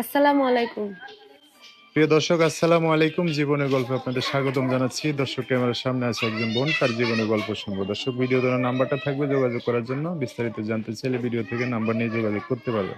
আসসালামু আলাইকুম। প্রিয় দর্শক আসসালামু আলাইকুম। জীবনের গল্পে আপনাদের স্বাগতম জানাচ্ছি। দর্শক ক্যামেরার সামনে আছে একজন বোন তার জীবনের গল্প শুনব। দর্শক ভিডিও দেওয়ার নাম্বারটা থাকবে যোগাযোগ করার জন্য বিস্তারিত জানতে চাইলে ভিডিও থেকে নাম্বার নিয়ে যোগাযোগ করতে পারবে।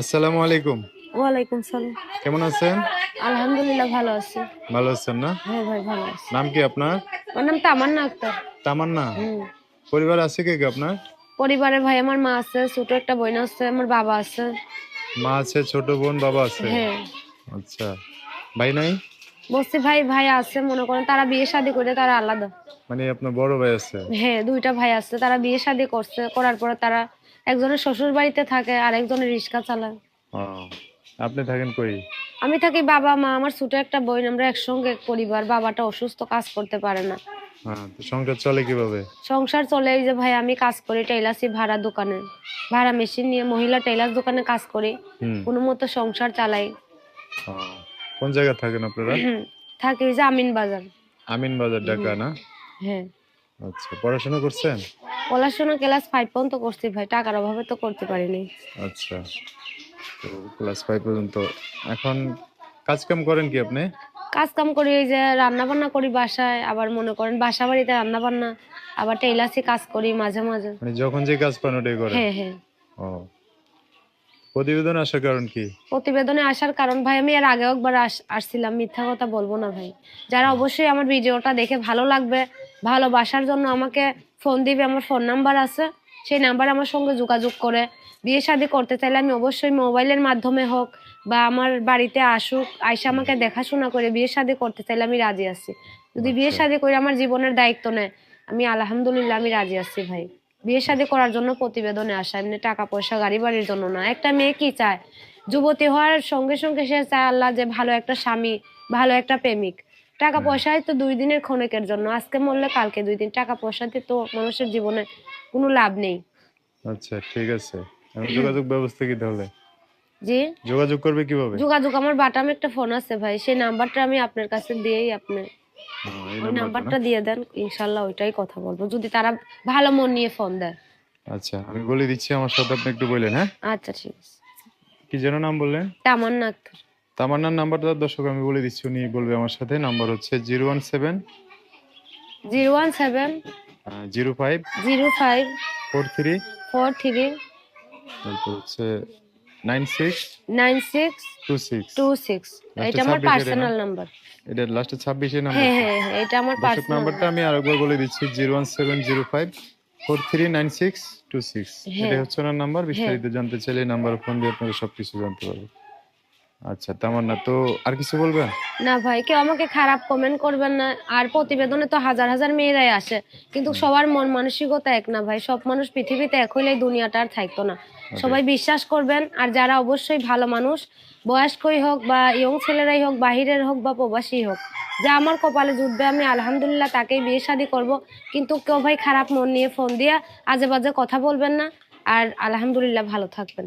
আসসালামু আলাইকুম। ওয়ালাইকুম সালাম। কেমন আছেন? আলহামদুলিল্লাহ ভালো আছি। ভালো আছেন না? হ্যাঁ ভাই ভালো আছি। নাম কি আপনার? আমার নাম তামান্না আক্তার। তামান্না। পরিবার আছে কে কে আপনার? পরিবারে ভাই আমার মা আছে ছোট একটা বোন আছে আমার বাবা আছে। মা আছে ছোট বোন বাবা আছে? হ্যাঁ। আচ্ছা। ভাই নাই? বলছি ভাই ভাই আছে মনে করেন তারা বিয়ে শাদী করে তারা আলাদা। মানে আপনার বড় ভাই আছে? হ্যাঁ দুইটা ভাই আছে তারা বিয়ে শাদী করছে করার পরে তারা একজনের শ্বশুর বাড়িতে থাকে আর একজনের রিক্সা চালায়। আপনি থাকেন কই? আমি থাকি বাবা মা আমার ছোট একটা বোন আমরা একসঙ্গে এক পরিবার বাবাটা অসুস্থ কাজ করতে পারে না। সংসার চলে কীভাবে? সংসার চলে এই যে ভাই আমি কাজ করি টেইলার্সি ভাড়া দোকানে। ভাড়া মেশিন নিয়ে মহিলা দোকানে কাজ করি। কোনো মতো সংসার চালাই। কোন জায়গায় থাকেন আপনারা? থাকি যে আমিন বাজার। আমিন বাজার ঢাকা না? হ্যাঁ। আচ্ছা পড়াশোনা করছেন? পড়াশোনা ক্লাস ফাইভ পর্যন্ত করছি ভাই টাকার অভাবে তো করতে পারিনি। আচ্ছা তো ক্লাস ফাইভ পর্যন্ত। এখন কাজ কাম করেন কি আপনি? কাজ কাম করি এই যে রান্না বান্না করি বাসায় আবার মনে করেন বাসা বাড়িতে রান্না বান্না আবার টেইলার্সি কাজ করি মাঝে মাঝে। মানে যখন যে কাজ পান ওটাই করেন? হ্যাঁ হ্যাঁ। ও। প্রতিবেদন আসার কারণ কি? প্রতিবেদনে আসার কারণ ভাই আমি এর আগে একবার আস- আসছিলাম মিথ্যা কথা বলব না ভাই। যারা অবশ্যই আমার ভিডিওটা দেখে ভালো লাগবে ভালোবাসার জন্য আমাকে ফোন দিবে আমার ফোন নাম্বার আছে। সেই নাম্বার আমার সঙ্গে যোগাযোগ করে। বিয়ে শাদী করতে চাইলে আমি অবশ্যই মোবাইলের মাধ্যমে হোক বা আমার বাড়িতে আসুক আইসা আমাকে দেখাশোনা করে বিয়ে শাদী করতে চাইলে আমি রাজি আছি। যদি বিয়ে আচ্ছা। শাদী করে আমার জীবনের দায়িত্ব নেয় আমি আলহামদুলিল্লাহ আমি রাজি আছি ভাই। বিয়ে শাদী করার জন্য প্রতিবেদনে আসা এমনি টাকা পয়সা গাড়ি বাড়ির জন্য না। একটা মেয়ে কি চায়? যুবতী হওয়ার সঙ্গে সঙ্গে সে চায় আল্লাহ যে ভালো একটা স্বামী ভালো একটা প্রেমিক। টাকা হুম। পয়সায় তো দুই দিনের ক্ষণিকের জন্য। আজকে মরলে কালকে দুই দিন। টাকা পয়সাতে তো মানুষের জীবনে কোনো লাভ নেই। আচ্ছা ঠিক আছে। যোগাযোগ ব্যবস্থা কি তাহলে? জি? যোগাযোগ করবে কীভাবে? যোগাযোগ আমার বাটাম একটা ফোন আছে ভাই। সেই নাম্বারটা আমি আপনার কাছে দিয়েই আপনি ওই নাম্বারটা দিয়ে দেন। ইনশাল্লাহ ওইটাই কথা বলব। যদি তারা ভালো মন নিয়ে ফোন দেয়। আচ্ছা আমি বলে দিচ্ছি আমার সাথে আপনি একটু বলেন হ্যাঁ? আচ্ছা ঠিক আছে। কি যেন নাম বললেন? তামান্না আক্তার। তামান্নার নাম্বারটা দর্শক আমি বলে দিচ্ছি উনি বলবে আমার সাথে। নাম্বার হচ্ছে zero one seven zero one seven zero five zero five four three four three তারপর হচ্ছে nine six nine six two six. Two six. এটা আমার 26 এর না? পার্সোনাল নাম্বার এটা লাস্টে ছাব্বিশে নাম্বার হ্যাঁ হ্যাঁ হ্যাঁ এটা আমার পার্সোনাল নাম্বারটা আমি আরেকবার বলে দিচ্ছি zero one seven zero five four three nine six two six. হ্যাঁ। এটা হচ্ছে ওনার নাম্বার। বিস্তারিত জানতে চাইলে নাম্বার ফোন দিয়ে আপনারা সবকিছু জানতে পারবেন। আচ্ছা তামান্না তো আর কিছু বলবেন? না ভাই কেউ আমাকে খারাপ কমেন্ট করবেন না। আর প্রতিবেদনে তো হাজার হাজার মেয়েরাই আসে। কিন্তু সবার মন মানসিকতা এক না ভাই। সব মানুষ পৃথিবীতে এক হইলে দুনিয়াটা আর থাকতো না। সবাই বিশ্বাস করবেন। আর যারা অবশ্যই ভালো মানুষ বয়স্কই হোক বা ইয়ং ছেলেরাই হোক বাহিরের হোক বা প্রবাসী হোক যা আমার কপালে জুটবে আমি আলহামদুলিল্লাহ তাকেই বিয়ে শাদী করব। কিন্তু কেউ ভাই খারাপ মন নিয়ে ফোন দিয়ে আজে বাজে কথা বলবেন না। আর আলহামদুলিল্লাহ ভালো থাকবেন।